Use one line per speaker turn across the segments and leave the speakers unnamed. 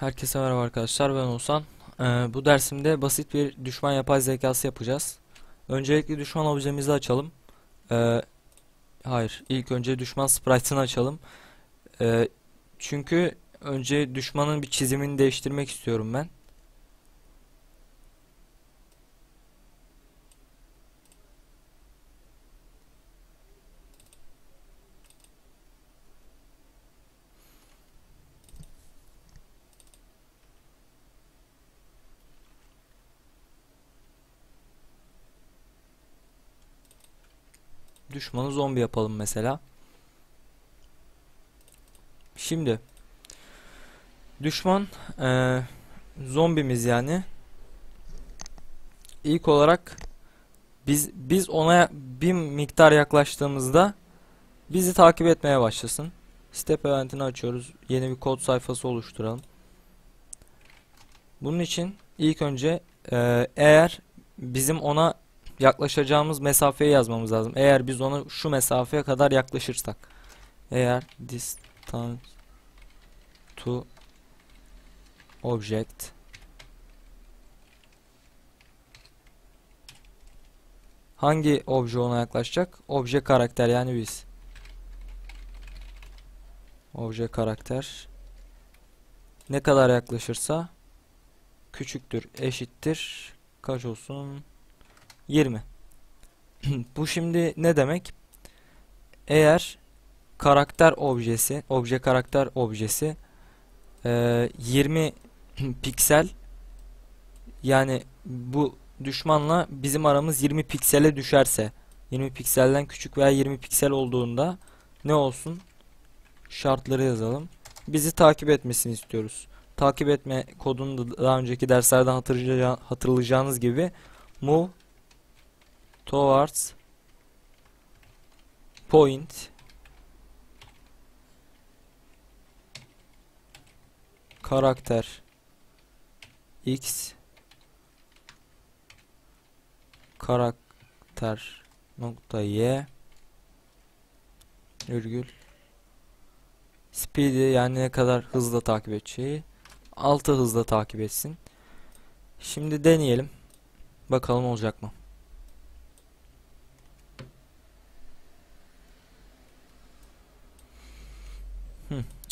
Herkese merhaba arkadaşlar ben Oğuzhan. Ee, bu dersimde basit bir düşman yapay zekası yapacağız. Öncelikle düşman objemizi açalım. Ee, hayır, ilk önce düşman sprite'ını açalım. Ee, çünkü önce düşmanın bir çizimini değiştirmek istiyorum ben. Düşmanı zombi yapalım mesela. Şimdi düşman eee, zombimiz yani ilk olarak biz biz ona bir miktar yaklaştığımızda bizi takip etmeye başlasın. Step eventini açıyoruz. Yeni bir kod sayfası oluşturalım. Bunun için ilk önce eee, eğer bizim ona yaklaşacağımız mesafeyi yazmamız lazım. Eğer biz ona şu mesafeye kadar yaklaşırsak. Eğer distance to object hangi obje ona yaklaşacak? Obje karakter yani biz. Obje karakter ne kadar yaklaşırsa küçüktür, eşittir kaç olsun? 20. Bu şimdi ne demek? Eğer karakter objesi, obje karakter objesi e, 20 piksel yani bu düşmanla bizim aramız 20 piksele düşerse 20 pikselden küçük veya 20 piksel olduğunda ne olsun? Şartları yazalım. Bizi takip etmesini istiyoruz. Takip etme kodunu da daha önceki derslerden hatırlayaca- hatırlayacağınız gibi move towards point karakter x karakter nokta y virgül speed'i yani ne kadar hızlı takip edeceği 6 hızla takip etsin. Şimdi deneyelim. Bakalım olacak mı?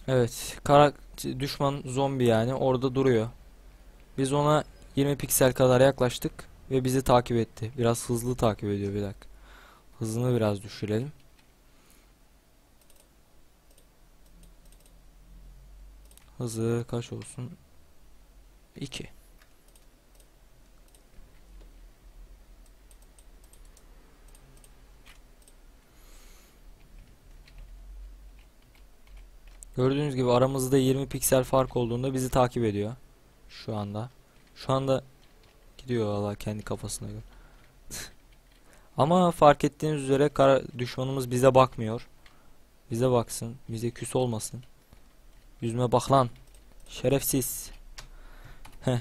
Evet. Karak düşman zombi yani orada duruyor. Biz ona 20 piksel kadar yaklaştık ve bizi takip etti. Biraz hızlı takip ediyor bir dakika. Hızını biraz düşürelim. Hızı kaç olsun? 2. Gördüğünüz gibi aramızda 20 piksel fark olduğunda bizi takip ediyor. Şu anda. Şu anda gidiyor valla kendi kafasına göre. Ama fark ettiğiniz üzere kara düşmanımız bize bakmıyor. Bize baksın. Bize küs olmasın. Yüzüme bak lan. Şerefsiz.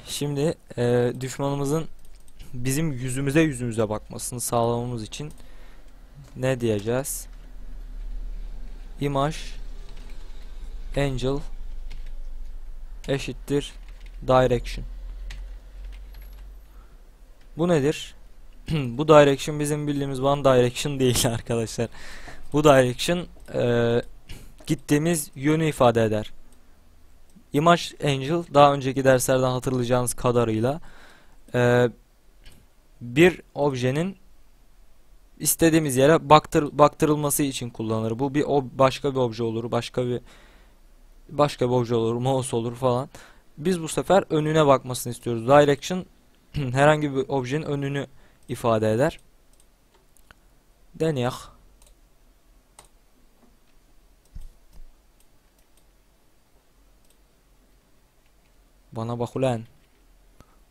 Şimdi e, düşmanımızın bizim yüzümüze yüzümüze bakmasını sağlamamız için ne diyeceğiz? Image Angel eşittir Direction. Bu nedir? Bu direction bizim bildiğimiz One Direction değil arkadaşlar. Bu direction e, gittiğimiz yönü ifade eder. Image Angel daha önceki derslerden hatırlayacağınız kadarıyla e, bir objenin istediğimiz yere baktır, baktırılması için kullanılır. Bu bir başka bir obje olur, başka bir başka bir obje olur, mouse olur falan. Biz bu sefer önüne bakmasını istiyoruz. Direction herhangi bir objenin önünü ifade eder. Deneyek. Bana bak ulan.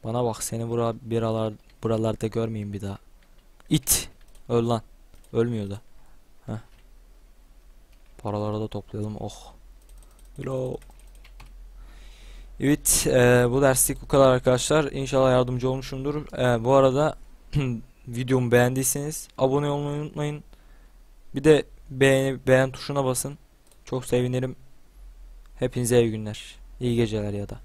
Bana bak seni bura biralar buralarda görmeyeyim bir daha. İt. Öl lan. Ölmüyor da. Heh. Paraları da toplayalım. Oh. Hello. Evet, e, bu derslik bu kadar arkadaşlar. İnşallah yardımcı olmuşumdur. E, bu arada videomu beğendiyseniz abone olmayı unutmayın. Bir de beğeni, beğen tuşuna basın. Çok sevinirim. Hepinize iyi günler. İyi geceler ya da.